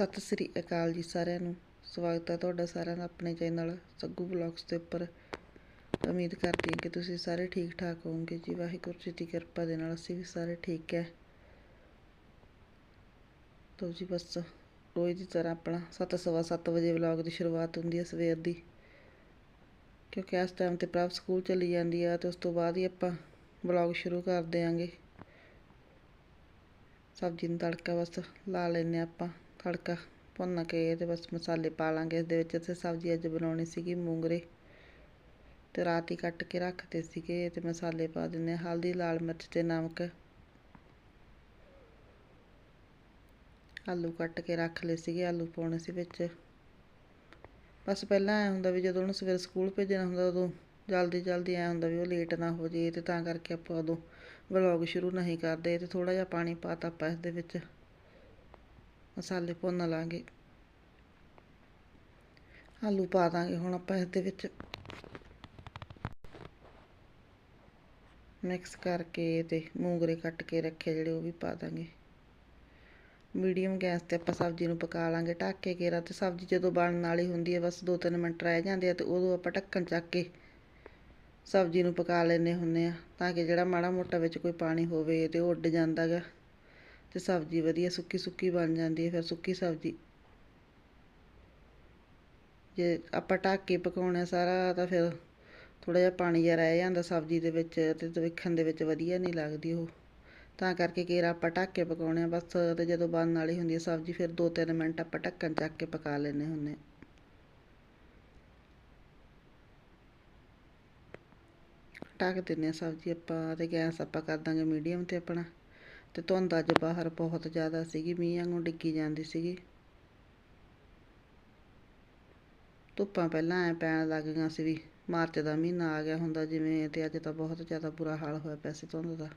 ਸਤਿ ਸ੍ਰੀ ਅਕਾਲ ਜੀ ਸਾਰਿਆਂ ਨੂੰ। ਸਵਾਗਤ ਹੈ ਤੁਹਾਡਾ ਸਾਰਿਆਂ ਦਾ ਆਪਣੇ ਚੈਨਲ ਸੱਗੂ ਬਲੌਗਸ ਦੇ ਉੱਪਰ। ਉਮੀਦ ਕਰਦੀ ਹਾਂ ਕਿ ਤੁਸੀਂ ਸਾਰੇ ਠੀਕ ਠਾਕ ਹੋਵੋਗੇ। ਜੀ ਵਾਹਿਗੁਰੂ ਜੀ ਦੀ ਕਿਰਪਾ ਦੇ ਨਾਲ ਅਸੀਂ ਵੀ ਸਾਰੇ ਠੀਕ ਹੈ। ਤੋ ਜੀ ਬਸ ਰੋਜ਼ ਦੀ ਤਰ੍ਹਾਂ ਆਪਣਾ ਸੱਤ ਸਵਾ ਸੱਤ ਵਜੇ ਵਲੌਗ ਦੀ ਸ਼ੁਰੂਆਤ ਹੁੰਦੀ ਹੈ ਸਵੇਰ ਦੀ। ਕਿਉਂਕਿ ਇਸ ਟਾਈਮ ਤੇ ਪ੍ਰਭ ਸਕੂਲ ਚਲੀ ਜਾਂਦੀ ਆ ਤੇ ਉਸ ਤੋਂ ਬਾਅਦ ਹੀ ਆਪਾਂ ਵਲੌਗ ਸ਼ੁਰੂ ਕਰ ਦਿਆਂਗੇ। ਸਬਜ਼ੀ ਨੂੰ ਤੜਕਾ ਬਸ ਲਾ ਲੈਨੇ ਆਪਾਂ। ਤੜਕਾ ਭੁੰਨ ਕੇ ਤੇ ਬਸ ਮਸਾਲੇ ਪਾ ਲਾਂਗੇ। ਇਸ ਦੇ ਵਿੱਚ ਤੇ ਸਬਜ਼ੀ ਅੱਜ ਬਣਾਉਣੀ ਸੀਗੀ ਮੂੰਗਰੇ। ਤੇ ਰਾਤ ਹੀ ਕੱਟ ਕੇ ਰੱਖਦੇ ਸੀਗੇ ਤੇ ਮਸਾਲੇ ਪਾ ਦਿੰਨੇ ਹਲਦੀ, ਲਾਲ ਮਿਰਚ ਤੇ ਨਮਕ। ਆਲੂ ਕੱਟ ਕੇ ਰੱਖ ਲਏ ਸੀਗੇ, ਆਲੂ ਪਾਉਣੇ ਸੀ ਵਿੱਚ। ਬਸ ਪਹਿਲਾਂ ਐ ਹੁੰਦਾ ਵੀ ਜਦੋਂ ਉਹਨੂੰ ਸਵੇਰੇ ਸਕੂਲ ਭੇਜਣਾ ਹੁੰਦਾ ਉਦੋਂ ਜਲਦੀ ਜਲਦੀ ਐ ਹੁੰਦਾ ਵੀ ਉਹ ਲੇਟ ਨਾ ਹੋ ਜੇ ਤੇ ਤਾਂ ਕਰਕੇ ਆਪਾਂ ਉਦੋਂ ਵਲੌਗ ਸ਼ੁਰੂ ਨਹੀਂ ਕਰਦੇ। ਤੇ ਥੋੜਾ ਜਿਹਾ ਪਾਣੀ ਪਾਤਾ ਆਪਾਂ ਇਸ ਦੇ ਵਿੱਚ। ਮਸਾਲੇ ਭੁੰਨ ਲਾਂਗੇ। ਆਲੂ ਪਾ ਦਾਂਗੇ ਹੁਣ ਆਪਾਂ ਇਸ ਦੇ ਵਿੱਚ। ਮਿਕਸ ਕਰਕੇ ਤੇ ਮੂੰਗਰੇ ਕੱਟ ਕੇ ਰੱਖੇ ਜਿਹੜੇ ਉਹ ਵੀ ਪਾ ਦਾਂਗੇ। ਮੀਡੀਅਮ ਗੈਸ ਤੇ ਆਪਾਂ ਸਬਜ਼ੀ ਨੂੰ ਪਕਾ ਲਾਂਗੇ। ਢੱਕ ਕੇ ਕੇਰਾ ਤੇ ਸਬਜ਼ੀ ਜਦੋਂ ਬਣਨ ਵਾਲੀ ਹੁੰਦੀ ਹੈ ਬਸ 2-3 ਮਿੰਟ ਰਹਿ ਜਾਂਦੇ ਆ ਤੇ ਉਦੋਂ ਆਪਾਂ ਢੱਕਣ ਚੱਕ ਕੇ ਸਬਜ਼ੀ ਨੂੰ ਪਕਾ ਲੈਨੇ ਹੁੰਨੇ ਆ ਤਾਂ ਕਿ ਜਿਹੜਾ ਮਾੜਾ ਮੋਟਾ ਵਿੱਚ ਕੋਈ ਪਾਣੀ ਹੋਵੇ ਤੇ ਉਹ ਉੱਡ ਜਾਂਦਾ ਗਾ। ਤੇ ਸਬਜ਼ੀ ਵਧੀਆ ਸੁੱਕੀ ਸੁੱਕੀ ਬਣ ਜਾਂਦੀ ਹੈ, ਫਿਰ ਸੁੱਕੀ ਸਬਜ਼ੀ। ਜੇ ਆਪਾਂ ਢੱਕ ਕੇ ਪਕਾਉਣਾ ਸਾਰਾ ਤਾਂ ਫਿਰ ਥੋੜਾ ਜਿਹਾ ਪਾਣੀ ਜਿਹਾ ਰਹਿ ਜਾਂਦਾ ਸਬਜ਼ੀ ਦੇ ਵਿੱਚ ਤੇ ਦੇਖਣ ਦੇ ਵਿੱਚ ਵਧੀਆ ਨਹੀਂ ਲੱਗਦੀ ਉਹ। ਤਾਂ ਕਰਕੇ ਕੇਰਾ ਆਪਾਂ ਢੱਕ ਕੇ ਪਕਾਉਣੇ ਆ, ਬਸ ਤੇ ਜਦੋਂ ਬਣਨ ਵਾਲੀ ਹੁੰਦੀ ਹੈ ਸਬਜ਼ੀ ਫਿਰ 2-3 ਮਿੰਟ ਆਪਾਂ ਢੱਕਣ ਚੱਕ ਕੇ ਪਕਾ ਲੈਨੇ ਹੁੰਨੇ ਢੱਕ ਦਿੰਨੇ ਆ ਸਬਜ਼ੀ ਆਪਾਂ ਤੇ ਗੈਸ ਆਪਾਂ ਕਰ ਦਾਂਗੇ ਮੀਡੀਅਮ ਤੇ ਆਪਣਾ। ਤੇ ਧੁੰਦ ਅੱਜ ਬਾਹਰ ਬਹੁਤ ਜ਼ਿਆਦਾ ਸੀਗੀ, ਮੀਂਹ ਵਾਂਗੂ ਡਿੱਗੀ ਜਾਂਦੀ ਸੀਗੀ। ਧੁੱਪਾਂ ਪਹਿਲਾਂ ਐ ਪੈਣ ਲੱਗ ਗਈਆਂ ਸੀ ਵੀ ਮਾਰਚ ਦਾ ਮਹੀਨਾ ਆ ਗਿਆ ਹੁੰਦਾ ਜਿਵੇਂ, ਤੇ ਅੱਜ ਤਾਂ ਬਹੁਤ ਜ਼ਿਆਦਾ ਬੁਰਾ ਹਾਲ ਹੋਇਆ ਪਿਆ ਸੀ ਧੁੰਦ ਦਾ।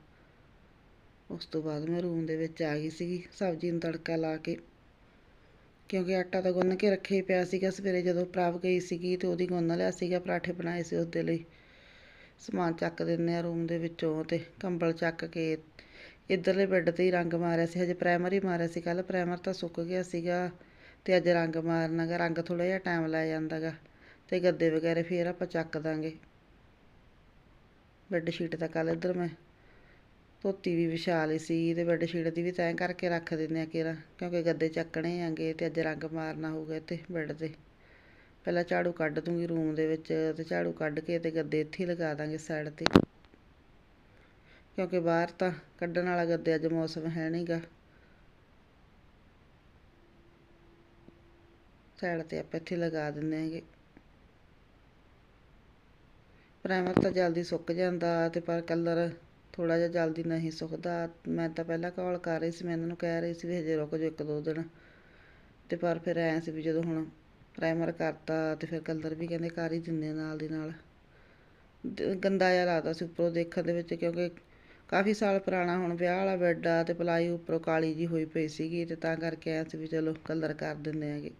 ਉਸ ਤੋਂ ਬਾਅਦ ਮੈਂ ਰੂਮ ਦੇ ਵਿੱਚ ਆ ਗਈ ਸੀਗੀ, ਸਬਜ਼ੀ ਨੂੰ ਤੜਕਾ ਲਾ ਕੇ, ਕਿਉਂਕਿ ਆਟਾ ਤਾਂ ਗੁੰਨ ਕੇ ਰੱਖਿਆ ਹੀ ਪਿਆ ਸੀਗਾ ਸਵੇਰੇ ਜਦੋਂ ਪ੍ਰਾਪ ਗਈ ਸੀਗੀ ਤੇ ਉਹਦੀ ਗੁੰਨ ਲਿਆ ਸੀਗਾ, ਪਰਾਠੇ ਬਣਾਏ ਸੀ ਉਹਦੇ ਲਈ। ਸਮਾਨ ਚੱਕ ਦਿੰਨੇ ਆ ਰੂਮ ਦੇ ਵਿੱਚੋਂ ਤੇ ਕੰਬਲ ਚੱਕ ਕੇ ਇੱਧਰਲੇ ਬੈੱਡ ਤੇ ਹੀ ਰੰਗ ਮਾਰਿਆ ਸੀ, ਹਜੇ ਪ੍ਰਾਈਮਰ ਹੀ ਮਾਰਿਆ ਸੀ ਕੱਲ ਪ੍ਰਾਈਮਰ ਤਾਂ ਸੁੱਕ ਗਿਆ ਸੀਗਾ ਤੇ ਅੱਜ ਰੰਗ ਮਾਰਨਾ ਗਾ ਰੰਗ ਥੋੜਾ ਜਿਹਾ ਟਾਈਮ ਲੈ ਜਾਂਦਾ ਗਾ ਤੇ ਗੱਦੇ ਵਗੈਰਾ ਫੇਰ ਆਪਾਂ ਚੱਕ ਦਾਂਗੇ। ਬੈੱਡ ਸ਼ੀਟ ਤਾਂ ਕੱਲ ਇੱਧਰ ਮੈਂ ਧੋਤੀ ਵੀ ਵਿਛਾ ਲਈ ਸੀ ਤੇ ਬੈੱਡ ਸ਼ੀਟ ਦੀ ਵੀ ਤੈਅ ਕਰਕੇ ਰੱਖ ਦਿੰਦੇ ਆ ਕੇਰਾ, ਕਿਉਂਕਿ ਗੱਦੇ ਚੱਕਣੇ ਆਂਗੇ ਤੇ ਅੱਜ ਰੰਗ ਮਾਰਨਾ ਹੋਊਗਾ ਇੱਥੇ ਬੈੱਡ ਤੇ। ਪਹਿਲਾਂ ਝਾੜੂ ਕੱਢ ਦੂੰਗੀ ਰੂਮ ਦੇ ਵਿੱਚ ਤੇ ਝਾੜੂ ਕੱਢ ਕੇ ਤੇ ਗੱਦੇ ਇੱਥੇ ਹੀ ਲਗਾ ਦਾਂਗੇ ਸਾਈਡ ਤੇ। ਕਿਉਂਕਿ ਬਾਹਰ ਤਾਂ ਕੱਢਣ ਵਾਲਾ ਗੱਦੇ ਅੱਜ ਮੌਸਮ ਹੈ ਨਹੀਂਗਾ ਸਾਈਡ ਤੇ ਆਪਾਂ ਇੱਥੇ ਲਗਾ ਦਿੰਦੇ ਹਾਂਗੇ। ਪ੍ਰਾਈਮਰ ਤਾਂ ਜਲਦੀ ਸੁੱਕ ਜਾਂਦਾ ਤੇ ਪਰ ਕਲਰ ਥੋੜਾ ਜਿਹਾ ਜਲਦੀ ਨਹੀਂ ਸੁੱਕਦਾ। ਮੈਂ ਤਾਂ ਪਹਿਲਾਂ ਕਾਲ ਕਰ ਰਹੀ ਸੀ, ਮੈਂ ਇਹਨਾਂ ਨੂੰ ਕਹਿ ਰਹੀ ਸੀ ਵੀ ਹਜੇ ਰੁਕ ਜਾਓ ਇੱਕ ਦੋ ਦਿਨ। ਤੇ ਪਰ ਫਿਰ ਐਂ ਸੀ ਵੀ ਜਦੋਂ ਹੁਣ ਪ੍ਰਾਈਮਰ ਕਰਤਾ ਤੇ ਫਿਰ ਕਲਰ ਵੀ ਕਹਿੰਦੇ ਕਰ ਹੀ ਦਿੰਦੇ ਨਾਲ ਦੀ ਨਾਲ। ਗੰਦਾ ਜਿਹਾ ਲੱਗਦਾ ਸੀ ਉੱਪਰੋਂ ਦੇਖਣ ਦੇ ਵਿੱਚ ਕਿਉਂਕਿ ਕਾਫੀ ਸਾਲ ਪੁਰਾਣਾ ਹੁਣ ਵਿਆਹ ਵਾਲਾ ਬੈੱਡ ਆ ਤੇ ਪਲਾਈ ਉੱਪਰੋਂ ਕਾਲੀ ਜੀ ਹੋਈ ਪਈ ਸੀਗੀ ਤੇ ਤਾਂ ਕਰਕੇ ਐਂ ਸੀ ਵੀ ਚਲੋ ਕਲਰ ਕਰ ਦਿੰਦੇ ਆਗੇ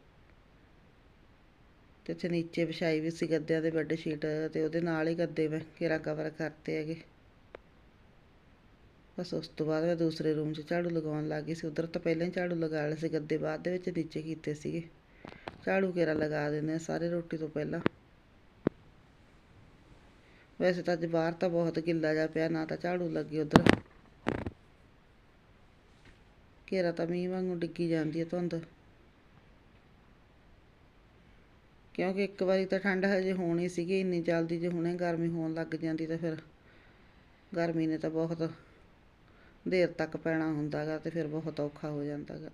ਤੇ ਇੱਥੇ ਨੀਚੇ ਵਿਛਾਈ ਵੀ ਸੀ ਗੱਦਿਆਂ ਦੇ ਬੈੱਡ ਸ਼ੀਟ ਤੇ ਉਹਦੇ ਨਾਲ ਹੀ ਗੱਦੇ ਮੈਂ ਘੇਰਾ ਕਵਰ ਕਰਤੇ ਹੈਗੇ। ਬਸ ਉਸ ਤੋਂ ਬਾਅਦ ਮੈਂ ਦੂਸਰੇ ਰੂਮ 'ਚ ਝਾੜੂ ਲਗਾਉਣ ਲੱਗ ਗਈ ਸੀ। ਉਧਰ ਤਾਂ ਪਹਿਲਾਂ ਹੀ ਝਾੜੂ ਲਗਾ ਲਏ ਸੀ, ਗੱਦੇ ਬਾਅਦ ਦੇ ਵਿੱਚ ਨੀਚੇ ਕੀਤੇ ਸੀਗੇ। ਝਾੜੂ ਘੇਰਾ ਲਗਾ ਦਿੰਦੇ ਸਾਰੇ ਰੋਟੀ ਤੋਂ ਪਹਿਲਾਂ। ਵੈਸੇ ਤਾਂ ਅੱਜ ਬਾਹਰ ਤਾਂ ਬਹੁਤ ਗਿੱਲਾ ਜਾ ਪਿਆ, ਨਾ ਤਾਂ ਝਾੜੂ ਲੱਗੀ ਉਧਰ। ਘੇਰਾ ਤਾਂ ਮੀਂਹ ਵਾਂਗੂ ਡਿੱਗੀ ਜਾਂਦੀ ਹੈ ਧੁੰਦ। ਕਿਉਂਕਿ ਇੱਕ ਵਾਰੀ ਤਾਂ ਠੰਡ ਹਜੇ ਹੋਣੀ ਸੀਗੀ, ਇੰਨੀ ਜਲਦੀ ਜੇ ਹੁਣੇ ਗਰਮੀ ਹੋਣ ਲੱਗ ਜਾਂਦੀ ਤਾਂ ਫਿਰ ਗਰਮੀ ਨੇ ਤਾਂ ਬਹੁਤ ਦੇਰ ਤੱਕ ਪੈਣਾ ਹੁੰਦਾਗਾ ਤੇ ਫਿਰ ਬਹੁਤ ਔਖਾ ਹੋ ਜਾਂਦਾਗਾ।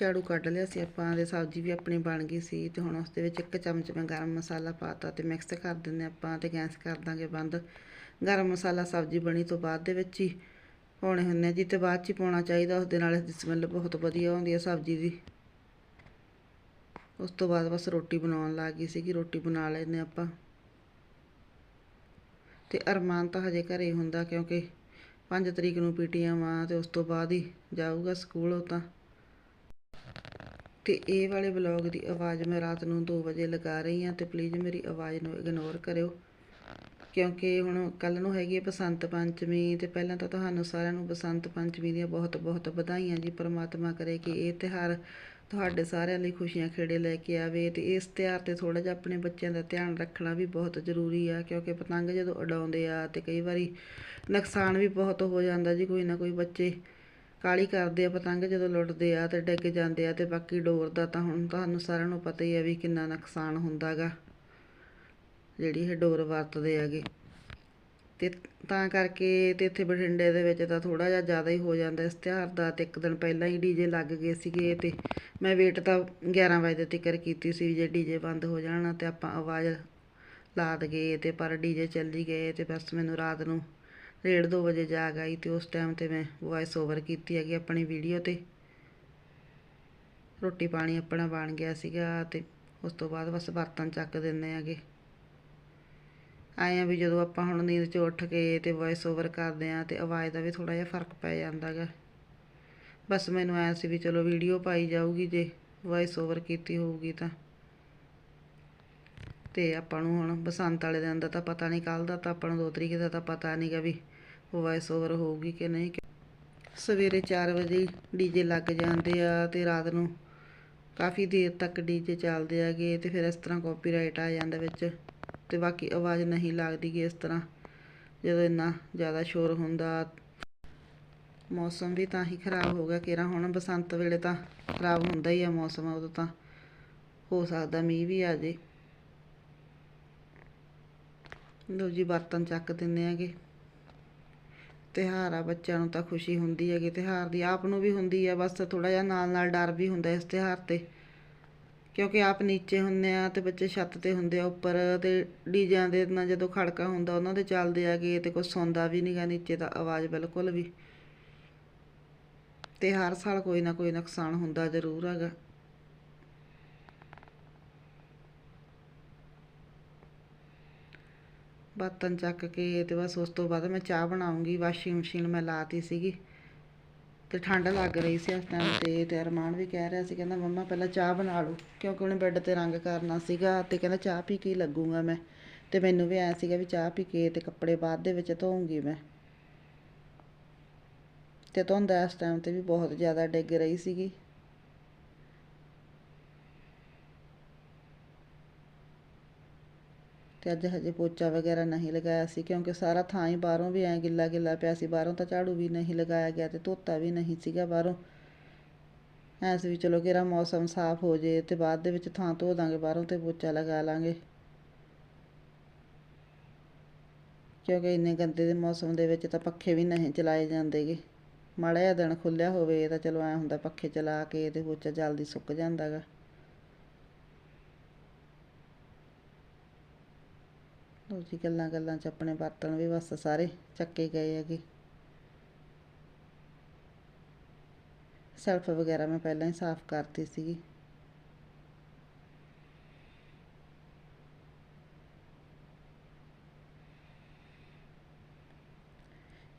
ਝਾੜੂ ਕੱਢ ਲਿਆ ਸੀ ਆਪਾਂ ਤੇ ਸਬਜ਼ੀ ਵੀ ਆਪਣੀ ਬਣ ਗਈ ਸੀ ਤੇ ਹੁਣ ਉਸ ਦੇ ਵਿੱਚ ਇੱਕ ਚਮਚ ਮੈਂ ਗਰਮ ਮਸਾਲਾ ਪਾਤਾ ਤੇ ਮਿਕਸ ਕਰ ਦਿੰਦੇ ਆਪਾਂ ਤੇ ਗੈਸ ਕਰ ਦਾਂਗੇ ਬੰਦ। ਗਰਮ ਮਸਾਲਾ ਸਬਜ਼ੀ ਬਣੀ ਤੋਂ ਬਾਅਦ ਦੇ ਵਿੱਚ ਹੀ ਪਾਉਣੇ ਹੁੰਦੇ ਜੀ ਤੇ ਬਾਅਦ ਚ ਹੀ ਪਾਉਣਾ ਚਾਹੀਦਾ ਉਸ ਦੇ ਨਾਲ ਇਸ ਦੀ ਸਮੈਲ ਬਹੁਤ ਵਧੀਆ ਆਉਂਦੀ ਹੈ ਸਬਜ਼ੀ ਦੀ। ਉਸ ਤੋਂ ਬਾਅਦ ਬਸ ਰੋਟੀ ਬਣਾਉਣ ਲੱਗ ਗਈ ਸੀਗੀ, ਰੋਟੀ ਬਣਾ ਲੈਨੇ ਆਪਾਂ। ਤੇ ਅਰਮਾਨ ਤਾਂ ਹਜੇ ਘਰੇ ਹੁੰਦਾ ਕਿਉਂਕਿ 5 ਤਰੀਕ ਨੂੰ ਪੀਟੀਐਮ ਆ ਤੇ ਉਸ ਤੋਂ ਬਾਅਦ ਹੀ ਜਾਊਗਾ ਸਕੂਲ ਉਹ ਤਾਂ। ਅਤੇ ਇਹ ਵਾਲੇ ਵਲੌਗ ਦੀ ਆਵਾਜ਼ ਮੈਂ ਰਾਤ ਨੂੰ 2 ਵਜੇ ਲਗਾ ਰਹੀ ਹਾਂ ਤੇ ਪਲੀਜ਼ ਮੇਰੀ ਆਵਾਜ਼ ਨੂੰ ਇਗਨੋਰ ਕਰਿਓ। ਕਿਉਂਕਿ ਹੁਣ ਕੱਲ ਨੂੰ ਹੈਗੀ ਹੈ ਬਸੰਤ ਪੰਚਮੀ ਤੇ ਪਹਿਲਾਂ ਤਾਂ ਤੁਹਾਨੂੰ ਸਾਰਿਆਂ ਨੂੰ ਬਸੰਤ ਪੰਚਮੀ ਦੀਆਂ ਬਹੁਤ ਬਹੁਤ ਵਧਾਈਆਂ ਜੀ। ਪ੍ਰਮਾਤਮਾ ਕਰੇ ਕਿ ਇਹ ਤਿਉਹਾਰ ਤੁਹਾਡੇ ਸਾਰਿਆਂ ਲਈ ਖੁਸ਼ੀਆਂ ਖੇੜੇ ਲੈ ਕੇ ਆਵੇ ਤੇ ਇਸ ਤਿਉਹਾਰ ਤੇ ਥੋੜਾ ਜਿਹਾ ਆਪਣੇ ਬੱਚਿਆਂ ਦਾ ਧਿਆਨ ਰੱਖਣਾ ਵੀ ਬਹੁਤ ਜ਼ਰੂਰੀ ਆ, ਕਿਉਂਕਿ ਪਤੰਗ ਜਦੋਂ ਉਡਾਉਂਦੇ ਆ ਤੇ ਕਈ ਵਾਰੀ ਨੁਕਸਾਨ ਵੀ ਬਹੁਤ ਹੋ ਜਾਂਦਾ ਜੀ, ਕੋਈ ਨਾ ਕੋਈ ਬੱਚੇ ਕਾਲੀ ਕਰਦੇ ਆ ਪਤੰਗ ਜਦੋਂ ਲੁੱਟਦੇ ਆ ਤੇ ਡਿੱਗ ਜਾਂਦੇ ਆ ਤੇ ਬਾਕੀ ਡੋਰ ਦਾ ਤਾਂ ਹੁਣ ਤੁਹਾਨੂੰ ਸਾਰਿਆਂ ਨੂੰ ਪਤਾ ਹੀ ਆ ਵੀ ਕਿੰਨਾ ਨੁਕਸਾਨ ਹੁੰਦਾਗਾ, ਜਿਹੜੀ ਇਹ ਡੋਰ ਵਰਤਦੇ ਹੈਗੇ। ਤੇ ਤਾਂ ਕਰਕੇ ਤੇ ਇੱਥੇ ਬਠਿੰਡੇ ਦੇ ਵਿੱਚ ਤਾਂ ਥੋੜਾ ਜਿਹਾ ਜ਼ਿਆਦਾ ਹੀ ਹੋ ਜਾਂਦਾ ਇਸ ਤਿਉਹਾਰ ਦਾ ਤੇ ਇੱਕ ਦਿਨ ਪਹਿਲਾਂ ਹੀ ਡੀਜੇ ਲੱਗ ਗਏ ਸੀਗੇ ਤੇ ਮੈਂ ਵੇਟ ਤਾਂ 11 ਵਜੇ ਤੱਕਰ ਕੀਤੀ ਸੀ ਜੇ ਡੀਜੇ ਬੰਦ ਹੋ ਜਾਣ ਤੇ ਆਪਾਂ ਆਵਾਜ਼ ਲਾ ਦਈਏ ਤੇ ਪਰ ਡੀਜੇ ਚੱਲੀ ਗਏ ਤੇ ਬਸ ਮੈਨੂੰ ਰਾਤ ਨੂੰ ਡੇਢ ਦੋ ਵਜੇ ਜਾਗ ਆਈ ਤੇ ਉਸ ਟਾਈਮ ਤੇ ਮੈਂ ਵੌਇਸ ਓਵਰ ਕੀਤੀ ਹੈਗੀ ਆਪਣੀ ਵੀਡੀਓ ਤੇ। ਰੋਟੀ ਪਾਣੀ ਆਪਣਾ ਬਣ ਗਿਆ ਸੀਗਾ ਤੇ ਉਸ ਤੋਂ ਬਾਅਦ ਬਸ ਬਰਤਨ ਚੱਕ ਦਿੰਦੇ ਹੈਗੇ। ਆਏ ਆ ਵੀ ਜਦੋਂ ਆਪਾਂ ਹੁਣ ਨੀਂਦ 'ਚ ਉੱਠ ਕੇ ਤੇ ਵੌਇਸ ਓਵਰ ਕਰਦੇ ਆ ਤੇ ਆਵਾਜ਼ ਦਾ ਵੀ ਥੋੜਾ ਜਿਹਾ ਫ਼ਰਕ ਪੈ ਜਾਂਦਾ ਗਾ ਬਸ ਮੈਨੂੰ ਐ ਸੀ ਵੀ ਚਲੋ ਵੀਡੀਓ ਪਾਈ ਜਾਊਗੀ ਜੇ ਵੌਇਸ ਓਵਰ ਕੀਤੀ ਹੋਊਗੀ ਤਾਂ। ਤੇ ਆਪਾਂ ਨੂੰ ਹੁਣ ਬਸੰਤ ਵਾਲੇ ਦਿਨ ਦਾ ਤਾਂ ਪਤਾ ਨਹੀਂ ਕੱਲ ਦਾ ਤਾਂ ਆਪਾਂ ਨੂੰ ਦੋ ਤਰੀਕ ਦਾ ਤਾਂ ਪਤਾ ਨਹੀਂਗਾ ਵੀ ਵੌਇਸ ਓਵਰ ਹੋਊਗੀ ਕਿ ਨਹੀਂ। ਸਵੇਰੇ 4 ਵਜੇ ਡੀਜੇ ਲੱਗ ਜਾਂਦੇ ਆ ਤੇ ਰਾਤ ਨੂੰ ਕਾਫੀ ਦੇਰ ਤੱਕ ਡੀਜੇ ਚੱਲਦੇ ਆਗੇ ਤੇ ਫਿਰ ਇਸ ਤਰ੍ਹਾਂ ਕਾਪੀਰਾਈਟ ਆ ਜਾਂਦਾ ਵਿੱਚ ਤੇ ਬਾਕੀ ਆਵਾਜ਼ ਨਹੀਂ ਲੱਗਦੀ ਗੀ ਇਸ ਤਰ੍ਹਾਂ ਜਦੋਂ ਇੰਨਾ ਜ਼ਿਆਦਾ ਸ਼ੋਰ ਹੁੰਦਾ। ਮੌਸਮ ਵੀ ਤਾਂ ਹੀ ਖਰਾਬ ਹੋ ਗਿਆ ਕਿਰਾ ਹੁਣ ਬਸੰਤ ਵੇਲੇ ਤਾਂ ਖਰਾਬ ਹੁੰਦਾ ਹੀ ਆ ਮੌਸਮ ਉਦੋਂ ਤਾਂ ਹੋ ਸਕਦਾ ਮੀਂਹ ਵੀ ਆ ਜੇ। ਲਓ ਜੀ ਬਰਤਨ ਚੱਕ ਦਿੰਦੇ ਆਗੇ ਤਿਉਹਾਰ ਆ, ਬੱਚਿਆਂ ਨੂੰ ਤਾਂ ਖੁਸ਼ੀ ਹੁੰਦੀ ਹੈਗੀ, ਤਿਉਹਾਰ ਦੀ ਆਪ ਨੂੰ ਵੀ ਹੁੰਦੀ ਆ, ਬਸ ਥੋੜਾ ਜਿਹਾ ਨਾਲ ਨਾਲ ਡਰ ਵੀ ਹੁੰਦਾ ਇਸ ਤਿਉਹਾਰ ਤੇ। ਕਿਉਂਕਿ ਆਪ ਨੀਚੇ ਹੁੰਦੇ ਆ ਤੇ ਬੱਚੇ ਛੱਤ ਤੇ ਹੁੰਦੇ ਆ ਉੱਪਰ ਤੇ ਡੀਜਿਆਂ ਦੇ ਨਾਲ ਜਦੋਂ ਖੜਕਾ ਹੁੰਦਾ ਉਹਨਾਂ ਦੇ ਚੱਲਦੇ ਆਗੇ ਤੇ ਕੁਝ ਸੌਂਦਾ ਵੀ ਨਹੀਂਗਾ ਨੀਚੇ ਤਾਂ ਆਵਾਜ਼ ਬਿਲਕੁਲ ਵੀ। ਤੇ ਹਰ ਸਾਲ ਕੋਈ ਨਾ ਕੋਈ ਨੁਕਸਾਨ ਹੁੰਦਾ ਜ਼ਰੂਰ ਹੈਗਾ। ਬਰਤਨ ਚੱਕ ਕੇ ਤੇ ਬਸ ਉਸ ਤੋਂ ਬਾਅਦ ਮੈਂ ਚਾਹ ਬਣਾਉਂਗੀ, ਵਾਸ਼ਿੰਗ ਮਸ਼ੀਨ ਮੈਂ ਲਾਤੀ ਸੀਗੀ। ਤੇ ਠੰਡ ਲੱਗ ਰਹੀ ਸੀ ਉਸ ਟਾਈਮ ਤੇ ਤੇ ਅਰਮਾਨ ਵੀ ਕਹਿ ਰਿਹਾ ਸੀ, ਕਹਿੰਦਾ ਮੰਮਾ ਪਹਿਲਾਂ ਚਾਹ ਬਣਾ ਲਓ, ਕਿਉਂਕਿ ਉਹਨੇ ਬੈੱਡ ਤੇ ਰੰਗ ਕਰਨਾ ਸੀਗਾ ਤੇ ਕਹਿੰਦਾ ਚਾਹ ਪੀ ਕੇ ਹੀ ਲੱਗੂਗਾ ਮੈਂ। ਤੇ ਮੈਨੂੰ ਵੀ ਐ ਸੀਗਾ ਵੀ ਚਾਹ ਪੀ ਕੇ ਤੇ ਕੱਪੜੇ ਬਾਅਦ ਦੇ ਵਿੱਚ ਧੋਉਂਗੀ ਮੈਂ। ਤੇ ਧੋਂਦਾ ਇਸ ਟਾਈਮ ਤੇ ਵੀ ਬਹੁਤ ਜ਼ਿਆਦਾ ਡਿੱਗ ਰਹੀ ਸੀਗੀ। ਤੇ ਅੱਜ ਹਜੇ ਪੋਚਾ ਵਗੈਰਾ ਨਹੀਂ ਲਗਾਇਆ ਸੀ, ਕਿਉਂਕਿ ਸਾਰਾ ਥਾਂ ਹੀ ਬਾਹਰੋਂ ਵੀ ਐ ਗਿੱਲਾ ਗਿੱਲਾ ਪਿਆ ਸੀ, ਬਾਹਰੋਂ ਤਾਂ ਝਾੜੂ ਵੀ ਨਹੀਂ ਲਗਾਇਆ ਗਿਆ ਤੇ ਧੋਤਾ ਵੀ ਨਹੀਂ ਸੀਗਾ ਬਾਹਰੋਂ। ਐਸ ਵੀ ਚਲੋ ਕਿਹੜਾ ਮੌਸਮ ਸਾਫ਼ ਹੋ ਜੇ ਤੇ ਬਾਅਦ ਦੇ ਵਿੱਚ ਥਾਂ ਧੋ ਦਾਂਗੇ, ਬਾਹਰੋਂ ਤੇ ਪੋਚਾ ਲਗਾ ਲਾਂਗੇ। ਕਿਉਂਕਿ ਇੰਨੇ ਗੰਦੇ ਦੇ ਮੌਸਮ ਦੇ ਵਿੱਚ ਤਾਂ ਪੱਖੇ ਵੀ ਨਹੀਂ ਚਲਾਏ ਜਾਂਦੇਗੇ। ਮਾੜਾ ਜਿਹਾ ਦਿਨ ਖੁੱਲਿਆ ਹੋਵੇ ਤਾਂ ਚਲੋ ਐ ਹੁੰਦਾ ਪੱਖੇ ਚਲਾ ਕੇ ਤੇ ਪੋਚਾ ਜਲਦੀ ਸੁੱਕ ਜਾਂਦਾਗਾ। ਲਓ ਜੀ ਗੱਲਾਂ ਗੱਲਾਂ 'ਚ ਆਪਣੇ ਬਰਤਨ ਵੀ ਬਸ ਸਾਰੇ ਚੱਕੇ ਗਏ ਹੈਗੇ। ਸੈਲਫ ਵਗੈਰਾ ਮੈਂ ਪਹਿਲਾਂ ਹੀ ਸਾਫ਼ ਕਰਤੀ ਸੀਗੀ।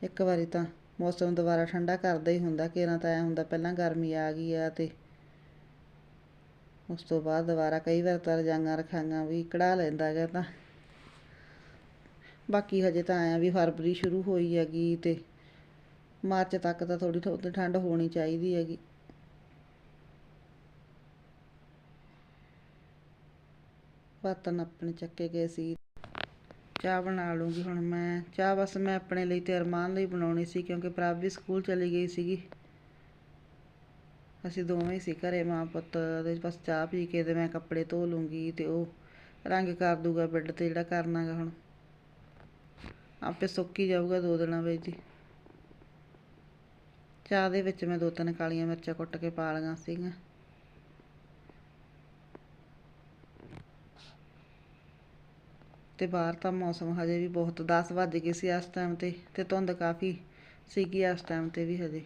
ਇੱਕ ਵਾਰੀ ਤਾਂ ਮੌਸਮ ਦੁਬਾਰਾ ਠੰਡਾ ਕਰਦਾ ਹੀ ਹੁੰਦਾ ਕਿਰਾਂ ਤਾਂ ਐ ਹੁੰਦਾ ਪਹਿਲਾਂ ਗਰਮੀ ਆ ਗਈ ਆ ਤੇ ਉਸ ਤੋਂ ਬਾਅਦ ਦੁਬਾਰਾ ਕਈ ਵਾਰ ਤਾਂ ਰਜਾਈਆਂ, ਰਖਾਈਆਂ ਵੀ ਕਢਾ ਲੈਂਦਾ ਹੈਗਾ ਤਾਂ। ਬਾਕੀ ਹਜੇ ਤਾਂ ਆਇਆ ਵੀ ਫਰਵਰੀ ਸ਼ੁਰੂ ਹੋਈ ਹੈਗੀ ਤੇ ਮਾਰਚ ਤੱਕ ਤਾਂ ਥੋੜੀ ਥੋੜੀ ਠੰਡ ਹੋਣੀ ਚਾਹੀਦੀ ਹੈਗੀ। ਬਰਤਨ ਆਪਣੇ ਚੱਕੇ ਗਏ ਸੀ। ਚਾਹ ਬਣਾ ਲੂੰਗੀ ਹੁਣ ਮੈਂ। ਚਾਹ ਬਸ ਮੈਂ ਆਪਣੇ ਲਈ ਤੇ ਅਰਮਾਨ ਲਈ ਬਣਾਉਣੀ ਸੀ ਕਿਉਂਕਿ ਪ੍ਰਭ ਵੀ ਸਕੂਲ ਚਲੀ ਗਈ ਸੀਗੀ। ਅਸੀਂ ਦੋਵੇਂ ਸੀ ਘਰੇ ਮਾਂ ਪੁੱਤ ਤੇ ਬਸ ਚਾਹ ਪੀ ਕੇ ਤੇ ਮੈਂ ਕੱਪੜੇ ਧੋ ਲੂੰਗੀ ਤੇ ਉਹ ਰੰਗ ਕਰ ਦੂਗਾ ਬੈੱਡ ਤੇ ਜਿਹੜਾ ਕਰਨਾਗਾ ਹੁਣ। ਆਪੇ ਸੁੱਕੀ ਜਾਊਗਾ ਦੋ ਦਿਨਾਂ ਵਿੱਚ ਦੀ ਚਾਹ ਦੇ ਵਿੱਚ ਮੈਂ ਦੋ ਤਿੰਨ ਕਾਲੀਆਂ ਮਿਰਚਾਂ ਕੁੱਟ ਕੇ ਪਾ ਲਈਆਂ ਸੀਗੀਆਂ। ਤੇ ਬਾਹਰ ਤਾਂ ਮੌਸਮ ਹਜੇ ਵੀ ਬਹੁਤ 10 ਵੱਜ ਗਏ ਸੀ ਇਸ ਟਾਈਮ ਤੇ ਤੇ ਧੁੰਦ ਕਾਫੀ ਸੀਗੀ ਇਸ ਟਾਈਮ ਤੇ ਵੀ ਹਜੇ।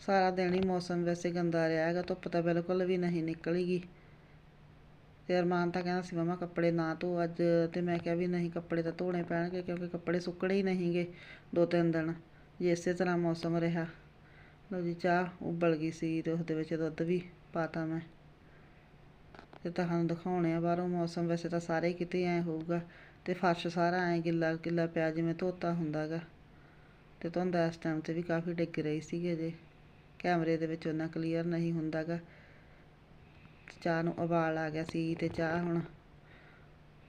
ਸਾਰਾ ਦਿਨ ਹੀ ਮੌਸਮ ਵੈਸੇ ਗੰਦਾ ਰਿਹਾ ਹੈਗਾ, ਧੁੱਪ ਤਾਂ ਬਿਲਕੁਲ ਵੀ ਨਹੀਂ ਨਿਕਲੀ ਗਈ। ਤੇ ਅਰਮਾਨ ਤਾਂ ਕਹਿੰਦਾ ਸੀ, ਮਮਾ ਕੱਪੜੇ ਨਾ ਧੋ ਅੱਜ। ਤੇ ਮੈਂ ਕਿਹਾ ਵੀ ਨਹੀਂ, ਕੱਪੜੇ ਤਾਂ ਧੋਣੇ ਪੈਣਗੇ ਕਿਉਂਕਿ ਕੱਪੜੇ ਸੁੱਕਣੇ ਹੀ ਨਹੀਂਗੇ ਦੋ ਤਿੰਨ ਦਿਨ। ਜੇ ਇਸੇ ਤਰ੍ਹਾਂ ਮੌਸਮ ਰਿਹਾ। ਲਓ ਜੀ, ਚਾਹ ਉਬਲ ਗਈ ਸੀ ਤੇ ਉਹਦੇ ਵਿੱਚ ਦੁੱਧ ਵੀ ਪਾਤਾ ਮੈਂ। ਤੇ ਤੁਹਾਨੂੰ ਦਿਖਾਉਣੇ ਆ ਬਾਹਰੋਂ ਮੌਸਮ। ਵੈਸੇ ਤਾਂ ਸਾਰੇ ਕਿਤੇ ਐ ਹੋਊਗਾ ਤੇ ਫਰਸ਼ ਸਾਰਾ ਐ ਗਿੱਲਾ ਗਿੱਲਾ ਪਿਆ ਜਿਵੇਂ ਧੋਤਾ ਹੁੰਦਾ ਗਾ ਤੇ ਧੁੰਦ ਇਸ ਟਾਈਮ ਤੇ ਵੀ ਕਾਫੀ ਡਿੱਗ ਰਹੀ ਸੀਗੀ ਜੇ ਕੈਮਰੇ ਦੇ ਵਿੱਚ ਉਹਨਾਂ ਕਲੀਅਰ ਨਹੀਂ ਹੁੰਦਾ ਗਾ ਚਾਹ ਨੂੰ ਉਬਾਲ ਆ ਗਿਆ ਸੀ ਤੇ ਚਾਹ ਹੁਣ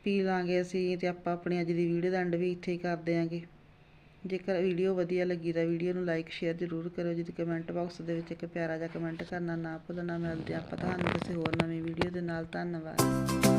ਪੀ ਲਾਂਗੇ ਅਸੀਂ ਤੇ ਆਪਾਂ ਆਪਣੀ ਅੱਜ ਦੀ ਵੀਡੀਓ ਦਾ ਐਂਡ ਵੀ ਇੱਥੇ ਹੀ ਕਰ ਦਿਆਂਗੇ ਜੇਕਰ ਵੀਡੀਓ ਵਧੀਆ ਲੱਗੀ ਤਾਂ ਵੀਡੀਓ ਨੂੰ ਲਾਈਕ ਸ਼ੇਅਰ ਜ਼ਰੂਰ ਕਰਿਓ ਜੀ ਕਮੈਂਟ ਬਾਕਸ ਦੇ ਵਿੱਚ ਇੱਕ ਪਿਆਰਾ ਜਿਹਾ ਕਮੈਂਟ ਕਰਨਾ ਨਾ ਭੁੱਲਣਾ ਮਿਲਦੇ ਆਪਾਂ ਤੁਹਾਨੂੰ ਕਿਸੇ ਹੋਰ ਨਵੀਂ ਵੀਡੀਓ ਦੇ ਨਾਲ। ਧੰਨਵਾਦ।